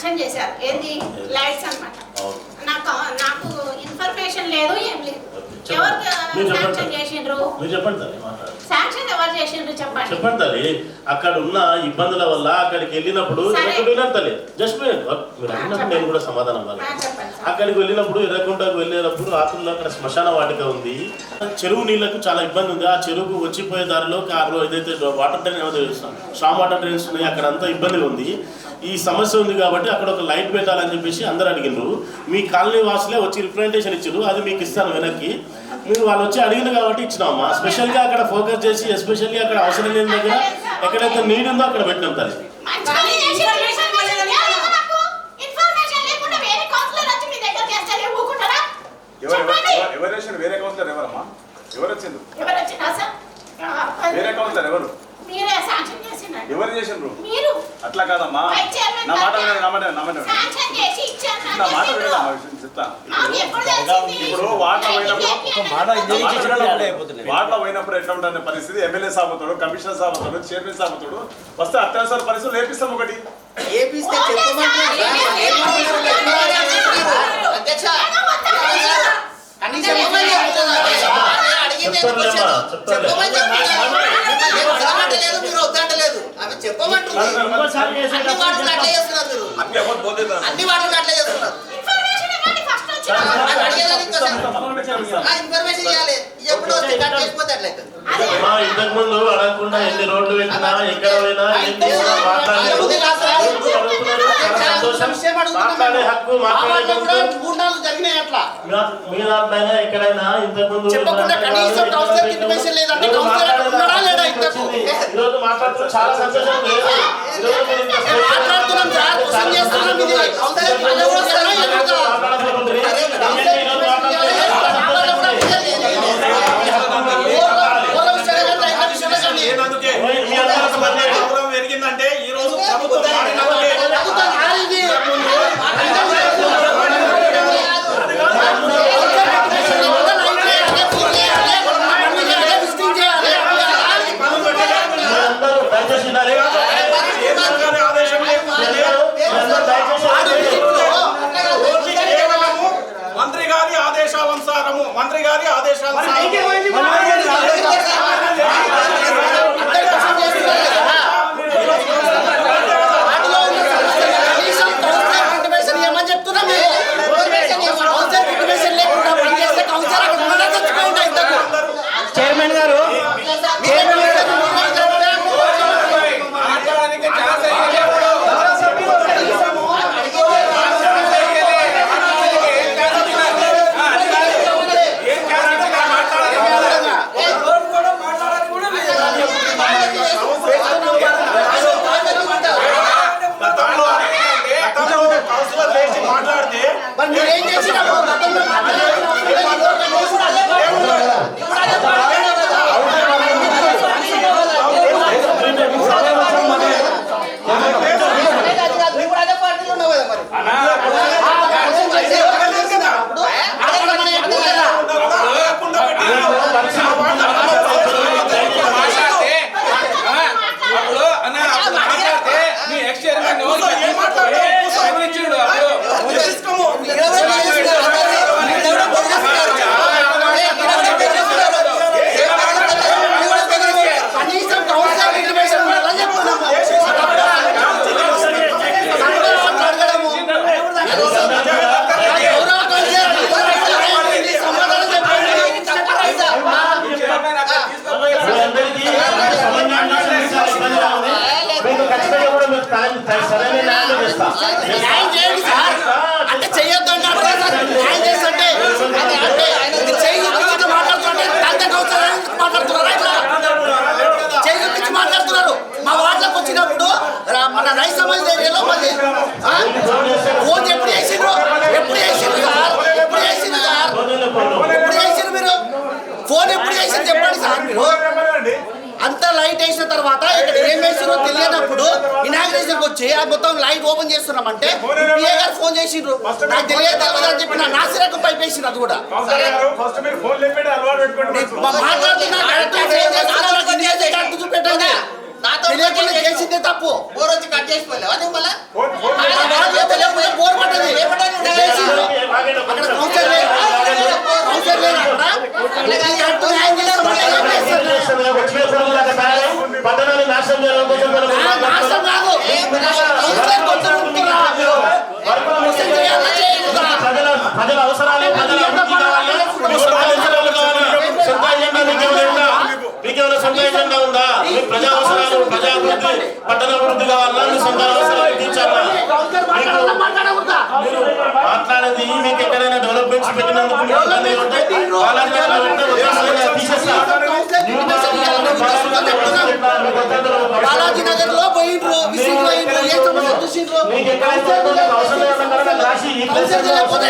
Sanction చేశారు. ఏంది? Lights అన్నమాట. అవును. నాకు నాకు ఇన్ఫర్మేషన్ లేదు ఏం లేదు. ఎవరు. శాంక్షన్ చేసిండ్రు? తల్లి మాట్లాడండి శాంక్షన్ ఎవరు చేసిండ్రు చెప్పండి. చెప్పండి తల్లి అక్కడ ఉన్న ఇబ్బందుల వల్ల అక్కడికి వెళ్ళినప్పుడు తల్లి. జస్ట్ మీరు నేను కూడా సమాధానం ఇవ్వాలి. అక్కడికి వెళ్ళినప్పుడు ఎర్రకుంటకు వెళ్ళేటప్పుడు రాత్రుల్లో అక్కడ శ్మశాన వాటిక ఉంది. చెరువు నీళ్ళకు చాలా ఇబ్బంది ఉంది. ఆ చెరువుకు వచ్చిపోయే దారిలో కారులో ఏదైతే వాటర్ ట్రైన్ ఏదో స్ట్రామ్ వాటర్ ట్రైన్స్ ఉన్నాయి అక్కడ అంతా ఇబ్బందిగా ఉంది. ఈ సమస్య ఉంది కాబట్టి అక్కడ ఒక లైట్ పెట్టాలని చెప్పేసి అందరు అడిగినారు. మీ కాలనీ వాసులే వచ్చి రిప్రజెంటేషన్ ఇచ్చారు. అది మీకు ఇస్తాను వెనక్కి. మీరు వాళ్ళు వచ్చి అడిగిన కాబట్టి ఇచ్చినామా స్పెషల్గా అక్కడ ఫోకస్ చేసి ఎస్పెషల్లీ అక్కడ అవసరం లేని దగ్గర ఎక్కడైతే నీడ్ ఉందో అక్కడ పెట్టినాం తల్లి. వేరే కౌన్సిలర్ ఎవరమ్మా? ఎవరు? ఆ, వేరే కౌన్సిలర్ ఎవరు? మీరే శాంక్షన్ చేసిండ్రు ఎవరు చేసిండ్రు? మీరు అట్లా కాదమ్మా. నా మాట వినండి, నా మాట నా మాట నా మాట. వినండి, చెప్తా? ఇప్పుడు వాటర్ పోయినప్పుడు. వాటిలో పోయినప్పుడు ఎట్లా ఉంటుంది పరిస్థితి? ఎమ్మెల్యే సాగుతాడు కమిషనర్ సాగుతాడు చైర్మన్ సాగుతాడు వస్తే అత్యవసర పరిస్థితులు నేర్పిస్తాం ఒకటి. ఏపిస్తే. ఏమంటున్నారు? అధ్యక్ష మీరు వద్దంటలేదు ఆమె చెప్పమంటుంది ఇంకోసారి అన్ని వాటిని అట్లే చేస్తున్నారు మీరు. అన్ని వాటిని అట్లే చేస్తున్నారు. ఇన్ఫర్మేషన్ ఇవ్వాలి. ఎప్పుడు కట్ చేసిపోతే అట్లయితే ఇంతకు ముందు అడగకుండా ఎన్ని రోడ్లు పెట్టినా ఎక్కడ పోయినా. మాట్లాడే హక్కు మాట్లాడే ఎక్కడైనా ఇంతకు ముందు చెప్పకుండా కనీసం కౌన్సిలర్ ఇన్ఫర్మేషన్ లేదంటే కౌన్సిలర్ ఉన్నాడా లేడా ఇంతకు? ఈరోజు మాట్లాడుతున్న చాలా సంతోషం లేదు ఈరోజు ఇంత సార్. చేస్తున్నాం ఇది కూడా ఈరోజు మాట్లాడుతున్న న్యాయం చేయండి సార్. అంటే చెయ్యొద్దు అంటే సార్. న్యాయం చేస్తుంటే అంటే అంటే ఇది చెయ్యి చూపించి మాట్లాడుతుంటే అంత కౌన్సిలర్ ఇట్లా చేయి చూపించి మాట్లాడుతున్నారు మా వార్డులకు వచ్చినప్పుడు మన రైతు సమాజ్ ఏరియాలో మళ్ళీ చేయగొత్తం లైట్ ఓపెన్ చేస్తున్నాం అంటే గారు ఫోన్ చేసిండ్రు నాకు తెలియదు అని చెప్పి నాసిరకు పైప్ అది కూడా. తప్పు. నాశనం ప్రజల అవసరాలు ప్రజల అభివృద్ధి కావాలి సొంత ఎజెండా ఉందా మీకు ఏమైనా సొంత ఎజెండా ఉందా మీ ప్రజా అవసరాలు ప్రజా అభివృద్ధి పట్టణ అభివృద్ధి కావాలా మీ సొంత అవసరాలు తీర్చాలా? మీరు మాట్లాడేది మీకు ఎక్కడైనా డెవలప్మెంట్స్ పెట్టినందుకు మీకు ఇబ్బంది ఉంటే బాలాజీ నగర్లో పోయిండ్రు విసిట్ పోయిండ్రు ఏ సమస్య చూసిండ్రు మీకు ఎక్కడైతే అవసరం లేకుండా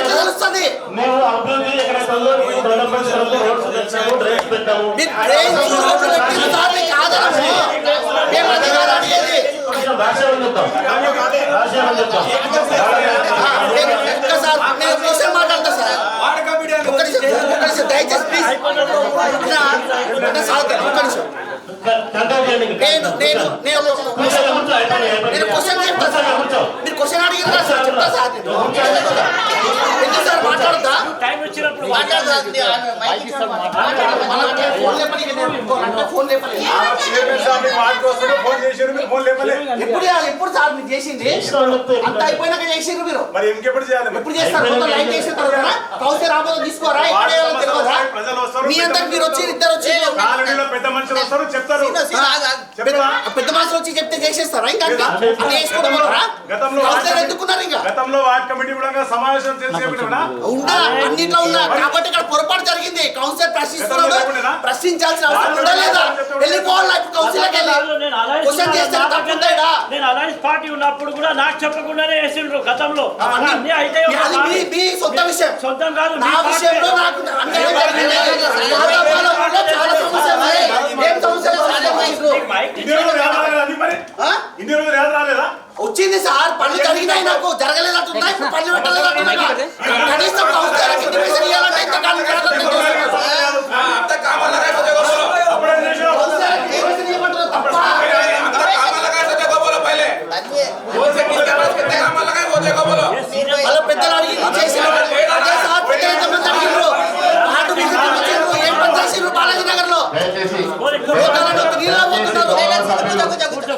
ఎట్లా తెలుస్తుంది. మేము అభివృద్ధి కొరకు రోడ్స్ తెచ్చాము డ్రైన్స్ పెట్టాము. దయచేసి ప్లీజ్ ఒక్క నిమిషం. నేను నేను నేను. నేను క్వశ్చన్ చెప్తా సార్. మీరు క్వశ్చన్ అడిగిన సార్? చెప్తా సార్. ఎందుకు సార్ మాట్లాడతా మాట్లాడతా ఫోన్ అంటే ఫోన్ లేపని ఎప్పుడు చేయాలి? ఎప్పుడు సార్ మీరు చేసింది? చేసినామని చెప్తే అంత అయిపోయినాక చేసిండ్రు మీరు. మరి ఇంకెప్పుడు చేయాలి? మరి? ఎప్పుడు చేస్తారు? మొత్తం లైన్ చేసిన తర్వాత కౌన్సిలర్ ఆమోదం తీసుకోరా? ఎక్కడ వార్డు చేయాలో సమస్యలు తెలియదా? వస్తాయి, ప్రజలు వస్తారు మీ అందరికి మీరు వచ్చి ఇద్దరు వచ్చి కాలనీలో పెద్ద మనుషులు వస్తారు చెప్తారు. పెద్ద పెద్ద మనుషులు వచ్చి చెప్తే చేసేస్తారా? ఇంకా గతంలో కౌన్సిలర్ ఎందుకున్నారు ఇంకా? గతంలో వార్డ్ కమిటీ కూడా సమావేశం చేసి అన్నిట్లో ఉన్నా కాబట్టి ఇక్కడ పొరపాటు జరిగింది. కౌన్సిలర్ ప్రశ్నిస్తున్నాడు. ప్రశ్నించాల్సిన అవసరం లేదా? వెళ్ళిపోవాలా కౌన్సిలర్కి వెళ్ళి క్వశ్చన్ చేస్తే? నేను అలయన్స్ పార్టీ ఉన్నప్పుడు కూడా నాకు చెప్పకుండానే వేసిండ్రు గతంలో. అయితే సొంత విషయం. సొంతం కాదు నా మీ పార్టీ. విషయంలో నాకు ఉన్నాయి. ఏం సమస్యలు సమస్యలు? మైక్ ఇన్ని రోజులు యాద రాలేదా అన్ని మరి ఆ? ఇన్ని రోజులు యాద రాలేదా వచ్చింది సార్ పనులు జరిగినాయి నాకు జరగలేదంటున్నా ఇప్పుడు పనులు పెట్టలేదంటున్నా కనీసం కౌన్సిలర్కి ఇంటిమేషన్ ఇవ్వాలంటే ఇంత కాలం జరగలేదు. అంత కామాలగా పోతే గోబోలో అప్పుడే చేసావు. కౌన్సిలర్కి ఇంటిమేషన్ ఇవ్వమంటారు తప్ప అంత కామాలగా పోతే గోబోలో పైలే పోతే కింద కింద కామాలగా పోతే గోబోలో వాళ్ళ పెద్దలు అడిగింది చేసినారు అదే సార్ పెద్దలు ఎంతమంది అడిగిండ్రు ఆటు విజిట్ వచ్చిండ్రు ఏం పని చేసిండ్రు బాలాజీ నగర్లో పోతారని ఒక నీళ్ళ పోతున్నారు ఎన్ని రోజులు వస్తుంది ఇప్పుడు చూడు. మళ్ళా మంచిగా మంచిగా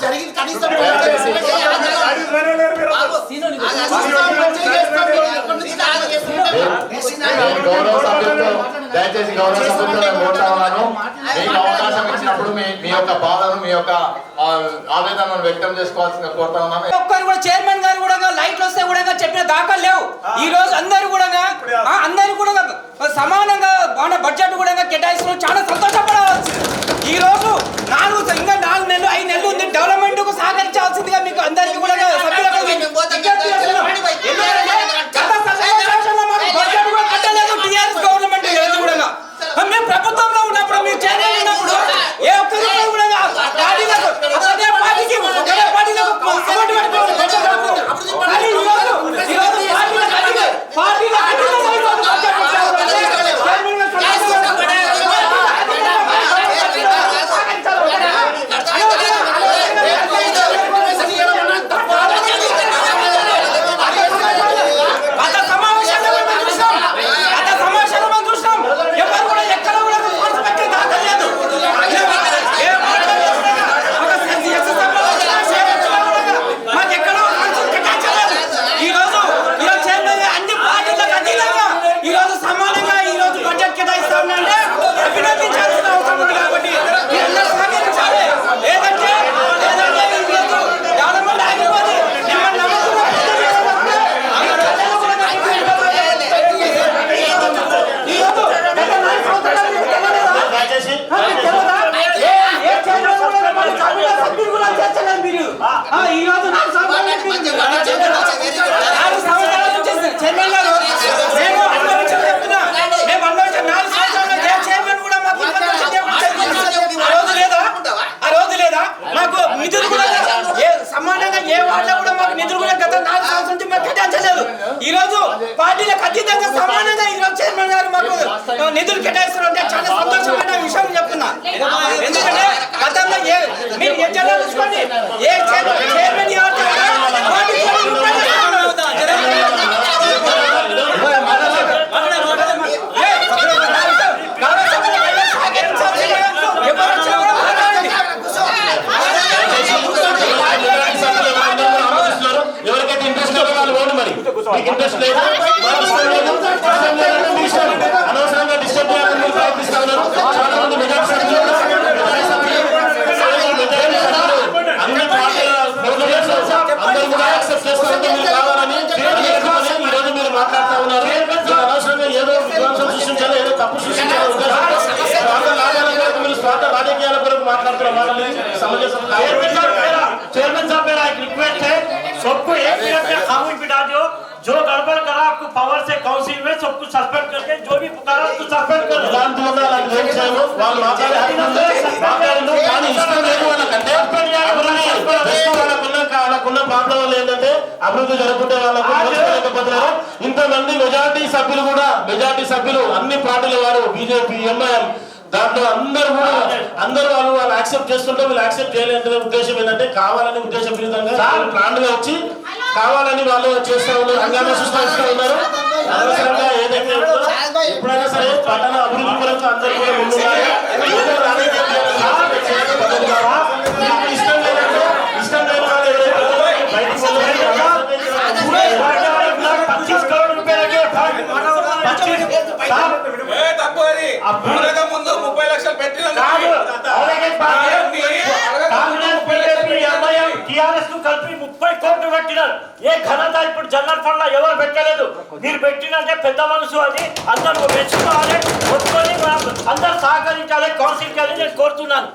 జరిగింది కనీసం. గౌరవ సభ్యులతో దయచేసి గౌరవ సభ్యులతో నేను మీకు అవకాశం ఇచ్చినప్పుడు మీ మీ యొక్క బాధను మీ యొక్క ఆ, ఆవేదనను వ్యక్తం చేసుకోవాల్సిందిగా కోరుతా ఉన్నాను ఒక్కరు కూడా చైర్మన్ గారు కూడా లైట్లు వస్తే కూడా చెప్పిన దాఖలు లేవు ఈ రోజు అందరూ కూడా అందరూ కూడా సమానంగా మన బడ్జెట్ కూడా కేటాయిస్తున్నారు. చాలా సంతోషపడవచ్చు ఈ రోజు నాలుగు ఇంకా నాలుగు నెలలు ఐదు నెలలు ఉంది. డెవలప్మెంట్కు సహకరించాల్సిందిగా మీకు అందరికీ కూడా సభ్యులకు విజ్ఞప్తి చేస్తున్నాను. ఎందుకంటే గత సమావేశంలో మాకు బడ్జెట్ కూడా కట్టలేదు టీఆర్ఎస్ గవర్నమెంట్ ఏది కూడా మేము ప్రభుత్వంలో ఉన్నప్పుడు మీరు చైర్మన్ ఉన్నప్పుడు ఏ ఒక్క రూపాయి కూడా పార్టీలకు అదే పార్టీకి ఒకే పార్టీలకు అమౌంట్ పెట్టుకోవాలి బడ్జెట్ రాకపోతే. కానీ ఈ రోజు ఈ రోజు పార్టీలకు అడిగి పార్టీలకు అడిగి బడ్జెట్ ఇచ్చారు. చైర్మన్ గారు గత సమావేశంలో మనం చూసాం గత సమావేశంలో మనం చూసాం ఎవరు కూడా ఎక్కడ కూడా ఫండ్స్ పెట్టి దాఖలు లేదు ఏ పార్టీలో కూడా ఒక ఎస్ఎస్ సమావేశంలో చేయించినా కూడా మాకు ఎక్కడ ఫండ్స్ కేటాయించలేదు. ఈ రోజు ఈ రోజు చైర్మన్ గారు అన్ని పార్టీలకు అతీతంగా ఈ రోజు సమానంగా ఈ రోజు బడ్జెట్ కేటాయిస్తా ఉన్నారంటే అభినందించాల్సిన అవసరం ఉంది కాబట్టి మీరందరూ సహకరించాలి లేదంటే లేదంటే ఈ రోజు డెవలప్మెంట్ ఆగిపోతే మిమ్మల్ని నమ్ముకున్న దయచేసి సమానంగా ఏ వార్డులో కూడా మాకు నిధులు కూడా గత నాలుగు సంవత్సరాల నుంచి మాకు కేటాయించలేదు ఈ రోజు అతీతంగా సమానంగా ఈ రోజు చైర్మన్ గారు మాకు నిధులు కేటాయిస్తున్నారు అంటే చాలా సంతోషమైన విషయం చెప్తున్నా. ఎందుకంటే గతంలో ఏ మీరు ఎజెండా చూసుకోండి. ఏ చైర్మన్ चेयरमैन साहब मेरा चेयरमैन साहब मेरा एक रिक्वेस्ट है सबको एक मिनट में खामोश बिठा दो जो गड़बड़ करा आपको पावर से काउंसिल में सबको सस्पेंड करके जो भी पुकारा उसको सस्पेंड कर दो ఎలాంటి వల్ల అలాంటి ఏం చేయము వాళ్ళు మాట్లాడే హక్కు ఉంది. మాట్లాడిండు కానీ ఇష్టం లేదు వాళ్ళకంటే అభివృద్ధి జస్ట్ వాళ్ళకున్న వాళ్ళకున్న ప్రాబ్లం వల్ల ఏంటంటే అభివృద్ధి జరుగుతుంటే వాళ్ళకు మోసపోలేకపోతున్నారు ఇంతమంది మెజార్టీ సభ్యులు కూడా మెజార్టీ సభ్యులు అన్ని పార్టీల వారు బీజేపీ ఎంఐఎం దాంట్లో అందరూ కూడా అందరూ వాళ్ళు వాళ్ళు యాక్సెప్ట్ చేస్తుంటే వీళ్ళు యాక్సెప్ట్ చేయలేని ఉద్దేశం ఏంటంటే కావాలని ఉద్దేశం విరుద్ధంగా ప్లాన్గా వచ్చి కావాలని వాళ్ళు చేస్తా ఉన్నారు హంగామా సృష్టిస్తూ ఉన్నారు. అనవసరంగా ఏదైతే ఎప్పుడైనా సరే పట్టణ అభివృద్ధి కొరకు అందరూ కూడా ముందున్నారు ముందు ముప్పై లక్షలు పెట్టిన టిఆర్ఎస్కు కలిపి ముప్పై కోట్లు పెట్టినారు ఏ ఘనత ఇప్పుడు జనరల్ ఫండ్లో ఎవరు పెట్టలేదు? మీరు పెట్టినంటే పెద్ద మనసు అది. అందరూ మెచ్చుకోవాలి అందరూ సహకరించాలి కౌన్సిల్కి అని నేను కోరుతున్నాను.